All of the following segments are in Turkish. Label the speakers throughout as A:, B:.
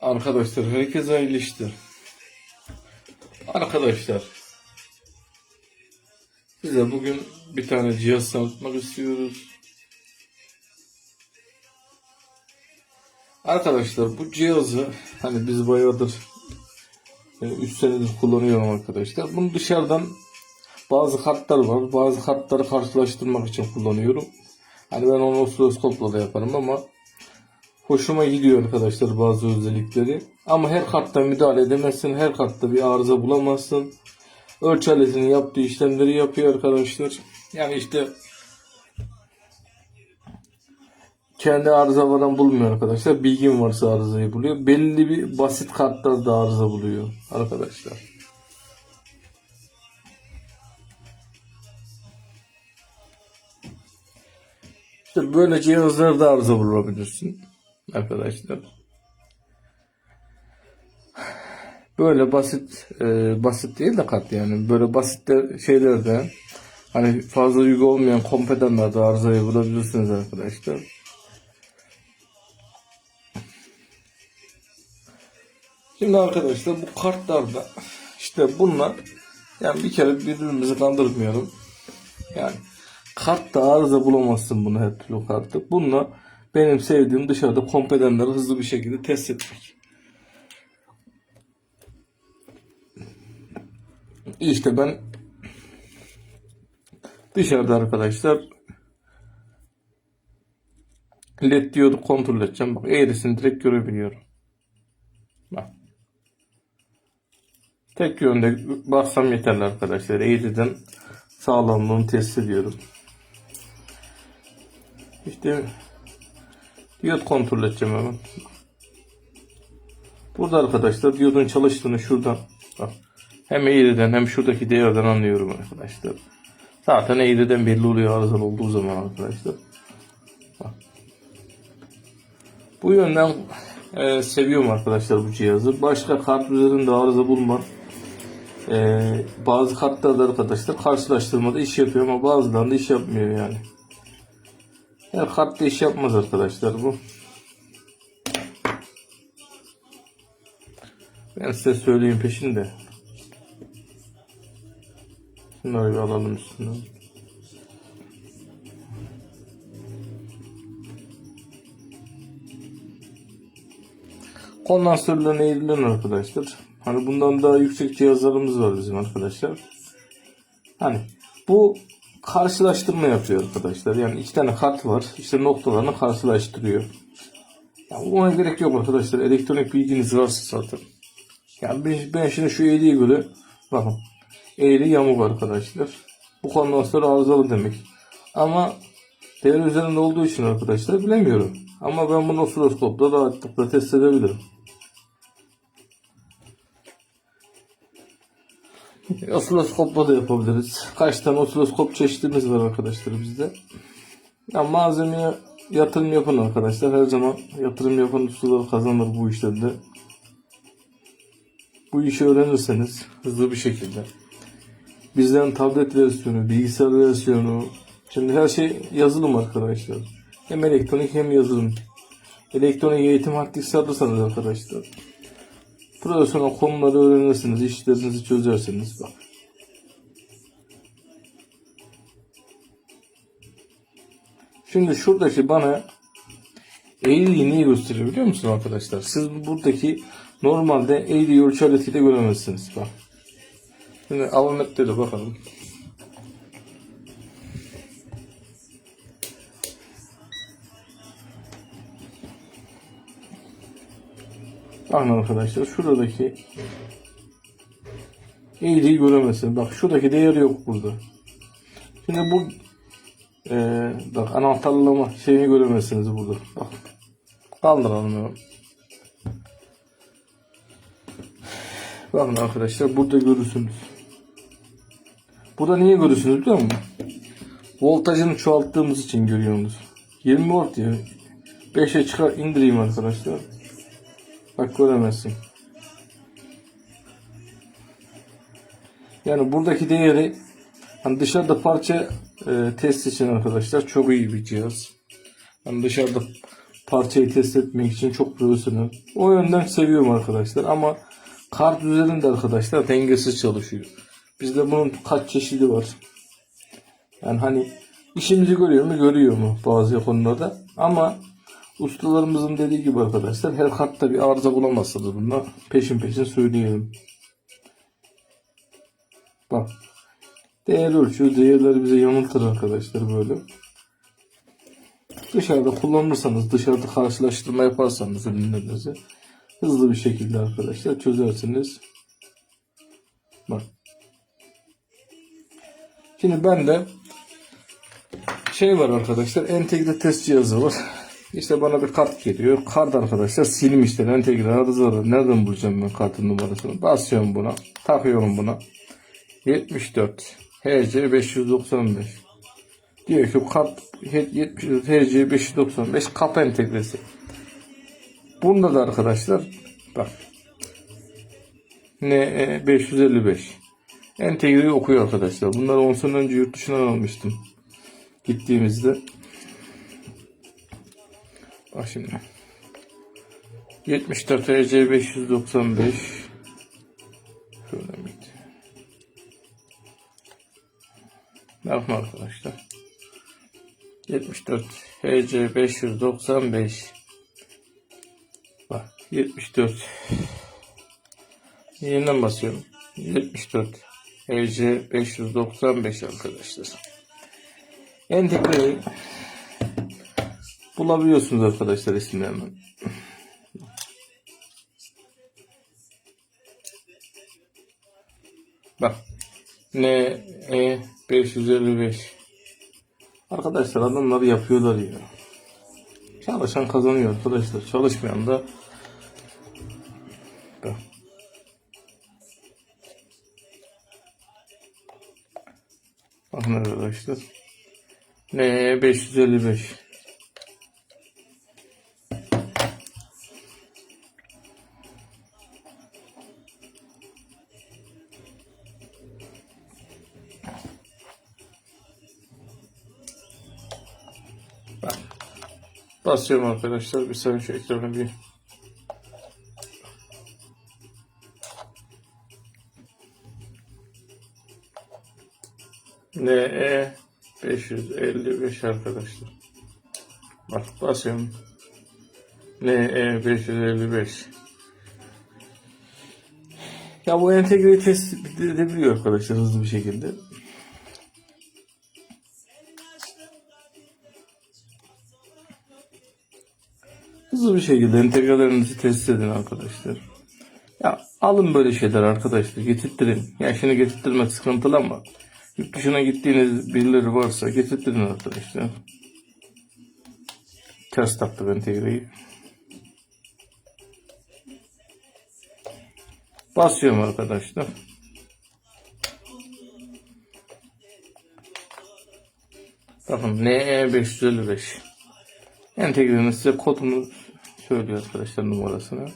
A: Arkadaşlar herkese hayırlı işler. Arkadaşlar size bugün bir tane cihaz tanıtmak istiyoruz. Arkadaşlar bu cihazı hani biz bayağıdır 3 senedir kullanıyorum arkadaşlar. Bunu dışarıdan bazı kartlar var. Bazı kartları karşılaştırmak için kullanıyorum. Hani ben onu osiloskopla da yaparım ama hoşuma gidiyor arkadaşlar bazı özellikleri. Ama her kartta müdahale edemezsin. Her kartta bir arıza bulamazsın. Ölçü aletinin yaptığı işlemleri yapıyor arkadaşlar. Yani işte kendi arızalardan bulmuyor arkadaşlar. Bilgin varsa arızayı buluyor. Belli bir basit kartlarda arıza buluyor arkadaşlar. İşte böyle cihazlarda arıza bulabilirsin arkadaşlar. Böyle basit e, basit değil de kat yani böyle basit de şeylerde hani fazla yük olmayan kompedanlarda arızayı bulabilirsiniz arkadaşlar. Şimdi arkadaşlar bu kartlarda işte bunlar yani bir kere birbirimizi kandırmayalım. Yani kartta arıza bulamazsın bunu her türlü kartı. Bununla benim sevdiğim dışarıda kompedanları hızlı bir şekilde test etmek. İşte ben dışarıda arkadaşlar led diyodu kontrol edeceğim. Bak eğrisini direkt görebiliyorum. Bak. Tek yönde baksam yeterli arkadaşlar. Eğriden sağlamlığını test ediyorum. İşte diyot kontrol edeceğim hemen. Burada arkadaşlar diyodun çalıştığını şuradan bak, hem eğriden hem şuradaki değerden anlıyorum arkadaşlar. Zaten eğriden belli oluyor arızalı olduğu zaman arkadaşlar. Bak. Bu yönden e, seviyorum arkadaşlar bu cihazı. Başka kart üzerinde arıza bulmak e, bazı kartlarda arkadaşlar karşılaştırmada iş yapıyor ama bazılarında iş yapmıyor yani. Her kartta iş yapmaz arkadaşlar bu. Ben size söyleyeyim peşinde. Şunları bir alalım üstünden. Kondansörlerin eğrilen arkadaşlar. Hani bundan daha yüksek cihazlarımız var bizim arkadaşlar. Hani bu karşılaştırma yapıyor arkadaşlar. Yani iki tane kart var. İşte noktalarını karşılaştırıyor. Yani ona gerek yok arkadaşlar. Elektronik bilginiz varsa zaten. Yani ben, ben şimdi şu eğriye göre bakın. Eğri yamuk arkadaşlar. Bu kondansör arızalı demek. Ama değer üzerinde olduğu için arkadaşlar bilemiyorum. Ama ben bunu osiloskopta rahatlıkla test edebilirim. Osiloskopla da yapabiliriz. Kaç tane osiloskop çeşitimiz var arkadaşlar bizde. Ya malzemeye yatırım yapın arkadaşlar. Her zaman yatırım yapan ustalar kazanır bu işlerde. Bu işi öğrenirseniz hızlı bir şekilde. Bizden tablet versiyonu, bilgisayar versiyonu. Şimdi her şey yazılım arkadaşlar. Hem elektronik hem yazılım. Elektronik eğitim haddisi alırsanız arkadaşlar. Profesyonel konuları öğrenirsiniz, işlerinizi çözersiniz. Bak. Şimdi şuradaki bana eğriyi niye gösteriyor biliyor musun arkadaşlar? Siz buradaki normalde eğriyi ölçü aletiyle göremezsiniz. Bak. Şimdi alametlere bakalım. Bakın arkadaşlar şuradaki eğriyi göremezsiniz. Bak şuradaki değer yok burada. Şimdi bu e, bak anahtarlama şeyini göremezsiniz burada. Bak. Kaldıralım ya. Bakın arkadaşlar burada görürsünüz. Burada niye görürsünüz biliyor musun? Voltajını çoğalttığımız için görüyorsunuz. 20 volt diyor. 5'e çıkar indireyim arkadaşlar. Bak göremezsin. Yani buradaki değeri hani dışarıda parça e, test için arkadaşlar çok iyi bir cihaz. Hani dışarıda parçayı test etmek için çok profesyonel. O yönden seviyorum arkadaşlar ama kart üzerinde arkadaşlar dengesiz çalışıyor. Bizde bunun kaç çeşidi var. Yani hani işimizi görüyor mu? Görüyor mu bazı konularda. Ama ustalarımızın dediği gibi arkadaşlar her kartta bir arıza bulamazsınız bunda. Peşin peşin söyleyelim. Bak. Değer ölçüyor. Değerleri bize yanıltır arkadaşlar böyle. Dışarıda kullanırsanız, dışarıda karşılaştırma yaparsanız ürünlerinizi hızlı bir şekilde arkadaşlar çözersiniz. Bak. Şimdi ben de şey var arkadaşlar entegre test cihazı var. İşte bana bir kart geliyor. Kart arkadaşlar silmişler entegre arızaları. Nereden bulacağım ben kartın numarasını? Basıyorum buna. Takıyorum buna. 74 HC 595 diyor ki kart 74 HC 595 kap entegresi. Bunda da arkadaşlar bak NE 555 entegreyi okuyor arkadaşlar. Bunları 10 sene önce yurt dışından almıştım. Gittiğimizde bak şimdi 74 HC 595 şöyle miydi? Bakın arkadaşlar. 74 HC 595 Bak 74 Yeniden basıyorum. 74 HC 595 arkadaşlar. Entegreyi bulabiliyorsunuz arkadaşlar isimlerini. Bak. N E 555 Arkadaşlar adamlar yapıyorlar ya. Çalışan kazanıyor arkadaşlar. Çalışmayan da Bak. Bakın arkadaşlar. N 555 Basıyorum arkadaşlar. Bir saniye şu ekranı bir NE 555 arkadaşlar. Bak basıyorum. NE 555. Ya bu entegreyi tespit edebiliyor arkadaşlar hızlı bir şekilde. Hızlı bir şekilde entegrelerinizi test edin arkadaşlar. Ya alın böyle şeyler arkadaşlar getirttirin. Ya şimdi getirttirmek sıkıntılı ama yurt dışına gittiğiniz birileri varsa getirttirin arkadaşlar. Ters taktım entegreyi. Basıyorum arkadaşlar. Bakın NE 555 Entegrenin size kodunu söylüyor arkadaşlar numarasını.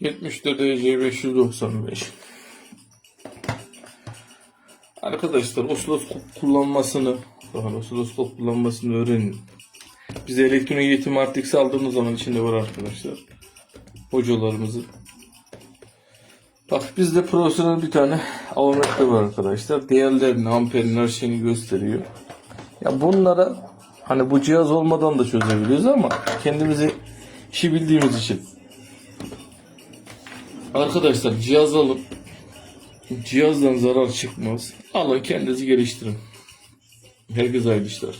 A: Yetmiş derece 595. Arkadaşlar osiloskop kullanmasını, bakın osiloskop kullanmasını öğrenin. Biz elektronik eğitim artık aldığımız zaman içinde var arkadaşlar. Hocalarımızın. Bak bizde profesyonel bir tane avometre var arkadaşlar. Değerlerini, amperini, her şeyini gösteriyor. Ya bunlara hani bu cihaz olmadan da çözebiliyoruz ama kendimizi işi bildiğimiz için. Arkadaşlar cihaz alın. Cihazdan zarar çıkmaz. Alın kendinizi geliştirin. Herkese hayırlı işler.